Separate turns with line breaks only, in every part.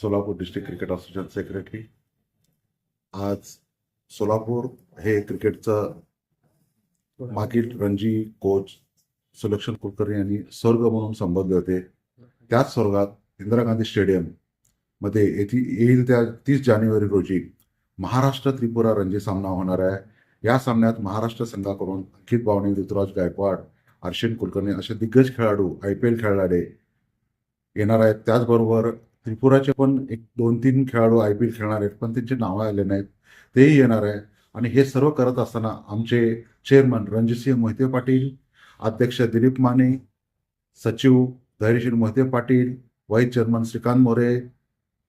Solapur district cricket association secretary आज सोलापूर हे क्रिकेटचं मागील रणजी कोच सुलक्षण कुलकर्णी यांनी स्वर्ग म्हणून संबोधले होते. त्याच स्वर्गात इंदिरा गांधी स्टेडियममध्ये येथी येईल त्या तीस जानेवारी रोजी महाराष्ट्र त्रिपुरा रणजी सामना होणार आहे. या सामन्यात महाराष्ट्र संघाकडून अंकित बावणे ऋतुराज गायकवाड अर्शिन कुलकर्णी असे दिग्गज खेळाडू आय पी एल खेळणारे येणार आहेत. त्याचबरोबर त्रिपुराचे पण एक दोन तीन खेळाडू आय पी एल खेळणार आहेत पण त्यांची नावं आले नाहीत. तेही येणार आहे. आणि हे सर्व करत असताना आमचे चेअरमन रणजितसिंह मोहिते पाटील अध्यक्ष दिलीप माने सचिव धैर्यशील मोहिते पाटील व्हाईस चेअरमन श्रीकांत मोरे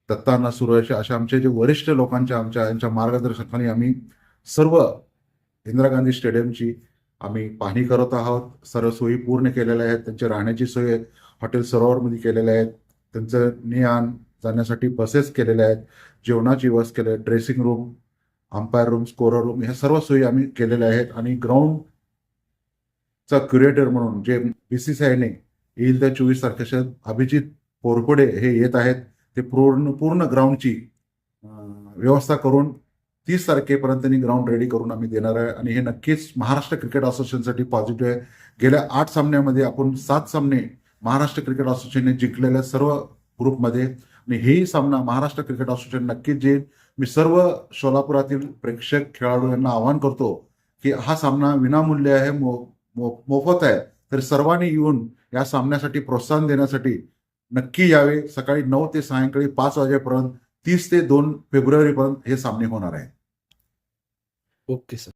दत्ताना सुरेश अशा आमचे जे वरिष्ठ लोकांच्या आमच्या यांच्या मार्गदर्शनाखाली आम्ही सर्व इंदिरा गांधी स्टेडियमची आम्ही पाहणी करत आहोत. सर्व सोयी पूर्ण केलेल्या आहेत. त्यांची राहण्याची सोय हॉटेल सरोवरमध्ये केलेल्या आहेत. त्यांचं ने आण जाण्यासाठी बसेस केलेल्या आहेत जेवणाची बस केली आहे dressing room umpire room scorer room ह्या सर्व सोयी आम्ही केलेल्या आहेत आणि ग्राउंडचा क्युरेटर म्हणून जे बी सी सी आयने येईल त्या चोवीस तारखेच्या अभिजित पोरपडे हे येत आहेत ते पूर्ण पूर्ण ग्राउंडची व्यवस्था करून तीस तारखेपर्यंत त्यांनी ग्राउंड रेडी करून आम्ही देणार आहे आणि हे नक्कीच महाराष्ट्र क्रिकेट असोसिएशनसाठी पॉझिटिव्ह आहे. गेल्या आठ सामन्यामध्ये आपण सात सामने महाराष्ट्र क्रिकेट असोसिएशनने जिंकलेल्या सर्व ग्रुपमध्ये. आणि हेही सामना महाराष्ट्र क्रिकेट असोसिएशन नक्कीच जे मी सर्व सोलापुरातील प्रेक्षक खेळाडू यांना आवाहन करतो की हा सामना विनामूल्य आहे मो- मोफत आहे. तर सर्वांनी येऊन या सामन्यासाठी प्रोत्साहन देण्यासाठी नक्की यावे. सकाळी नऊ ते सायंकाळी पाच वाजेपर्यंत तीस ते दोन फेब्रुवारीपर्यंत हे सामने होणार आहे.
Okay sir.